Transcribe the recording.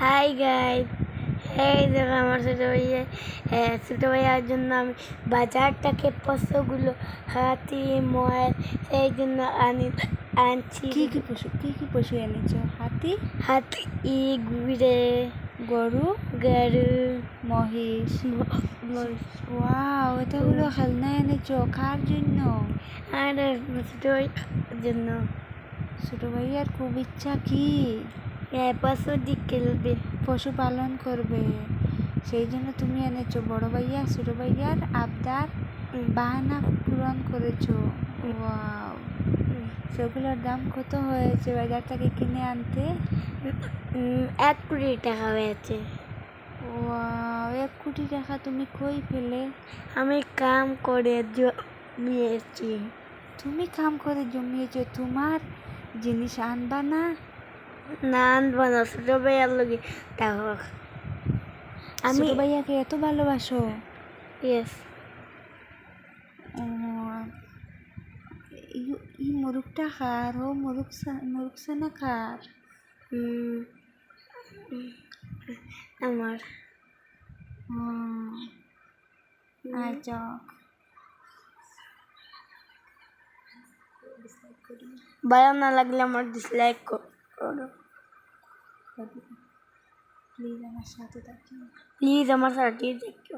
Hi guys এই দেখো আমার ছোটো ভাইয়া হ্যাঁ ছোটো ভাইয়ার জন্য আমি বাজার থেকে পশুগুলো হাতি ময় সেই জন্য আনি আনছি। কি কি পশু কি কি পশু এনেছো? হাতি? হাতি ই ঘুরে গরু? গরু। মহিষ? ম- ওয়াও এতগুলো খেলনা এনেছো কার জন্য? আর ছোটো ভাইয়ার জন্য। ছোট ভাইয়ার খুব ইচ্ছা কি? পশু দিয়ে খেলবে পশুপালন করবে। সেই জন্য তুমি এনেছো বড় ভাইয়া ছোট ভাইয়ার আবদার। বাহানা পূরণ করেছ। সেগুলোর দাম কত হয়েছে বাজার থেকে কিনে আনতে? এক কোটি টাকা হয়েছে। ওয়াও এক কোটি টাকা তুমি কই পেলে? আমি কাম করে জমিয়েছি। তুমি কাম করে জমিয়েছো তোমার জিনিস আনবা না? না আনব না ছোটো ভাইয়ার লগে। টাকা আমি ভাইয়াকে এত ভালোবাসো। ইয়েস ই- মুরুখটা খার ও মুরুখ মুরুখ না খার আমার। আচ্ছা ভালো না লাগলে আমার ডিসলাইক করো প্লিজ আমার সাথে থাকি প্লিজ আমার সাথে দেখো